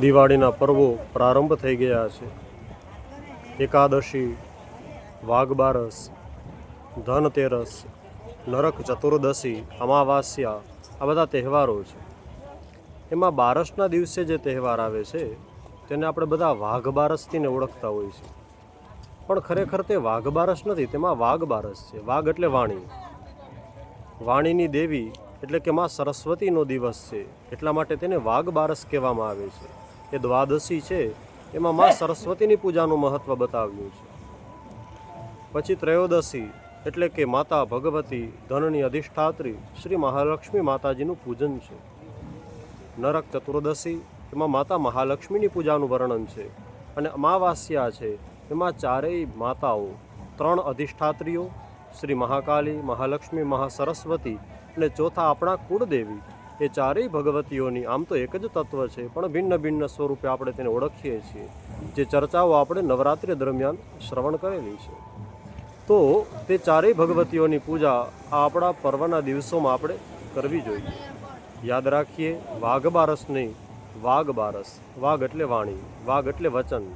દિવાળીના પર્વો પ્રારંભ થઈ ગયા છે. એકાદશી વાઘ બારસ ધનતેરસ, નરક ચતુર્દશી, અમાવાસ્યા, આ બધા તહેવારો છે. એમાં બારસના દિવસે જે તહેવાર આવે છે, તેને આપણે બધા વાઘ બારસથીને ઓળખતા હોઈએ છીએ. પણ ખરેખર તે વાઘબારસ નથી, તેમાં વાઘ બારસ છે. વાઘ એટલે વાણી. વાણીની દેવી એટલે કે માં સરસ્વતીનો દિવસ છે. એટલા માટે તેને વાઘ બારસ કહેવામાં આવે છે. એ દ્વાદશી છે, એમાં માં સરસ્વતીની પૂજાનું મહત્ત્વ બતાવ્યું છે. પછી ત્રયોદશી, એટલે કે માતા ભગવતી ધનની અધિષ્ઠાત્રી શ્રી મહાલક્ષ્મી માતાજીનું પૂજન છે. નરક ચતુર્દશી, એમાં માતા મહાલક્ષ્મીની પૂજાનું વર્ણન છે અને અમાવાસ્યા છે, એમાં ચારેય માતાઓ, ત્રણ અધિષ્ઠાત્રીઓ, શ્રી મહાકાલી મહાલક્ષ્મી, મહાસરસ્વતી અને ચોથા આપણા કુળદેવી એ ચારેય ભગવતીઓની આમ તો એક જ તત્વ છે, પણ ભિન્ન ભિન્ન સ્વરૂપે આપણે તેને ઓળખીએ છીએ. જે ચર્ચાઓ આપણે નવરાત્રિ દરમિયાન શ્રવણ કરેલી છે. તો તે ચારેય ભગવતીઓની પૂજા આ આપણા પર્વના દિવસોમાં આપણે કરવી જોઈએ. યાદ રાખીએ, વાઘ બારસ નહીં, વાઘ બારસ, વાઘ એટલે વાણી, વાઘ એટલે વચન.